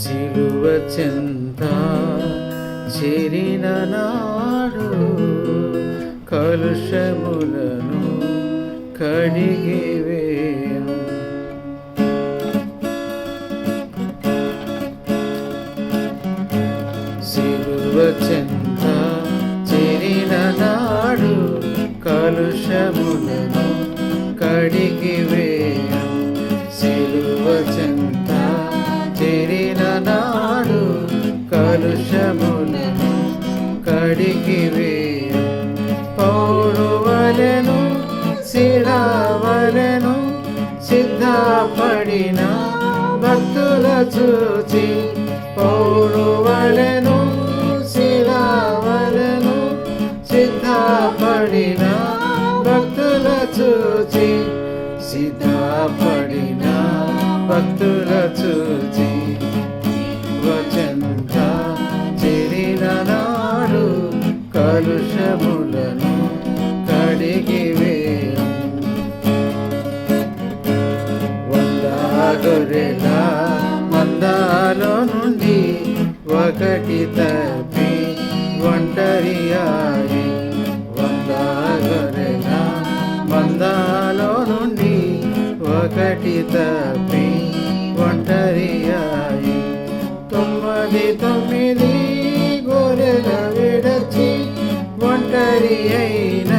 సిలువ చెంత చెరిన నాడు కలుషములను కడిగివేయం. సిలువ చెంత చెరిన నాడు కలుషములను కడిగి కడిగివేయం పౌరువలెను శిలావలెను సిద్ధపడిన భక్తుల చూచి. పౌరువలెను శిలావలెను సిద్ధపడిన భక్తుల చూచి. సిద్ధపడిన భక్తుల చూ కలుషములను కడిగివే వంద మందాలో నుండి ఒకటి తప్పి ఒంటరి వంద గొర్రెల మందాలో నుండి ఒకటి తప్పి ఒంటరి అయిన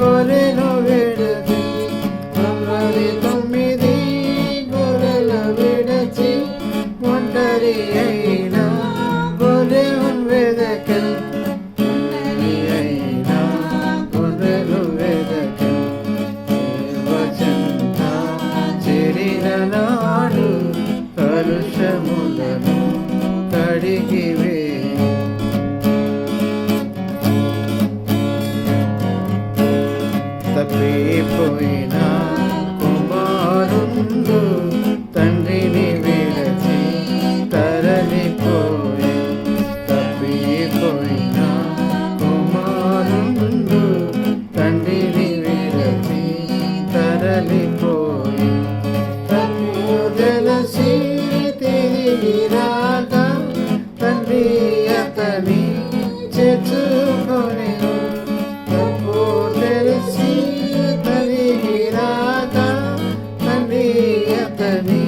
గొర్రెను విడచి తొమ్మిది తొమ్మిది గొర్రెలు విడచి ఒంటరి అయినా గొర్రెను వెదకల్ ఒంటరి అయినా గొర్రెలు వెదకల్ వచంత చెరిన నాడు కలుషములను తిరిగి తండ్రి అతని చేర్చుకొని తప్పు తెలిసి తల్లి రాక తండ్రి అతని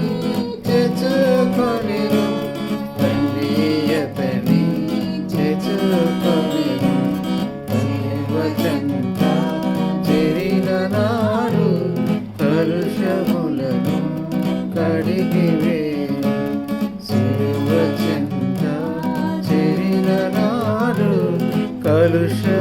నాడు కలుషములను కడిగివే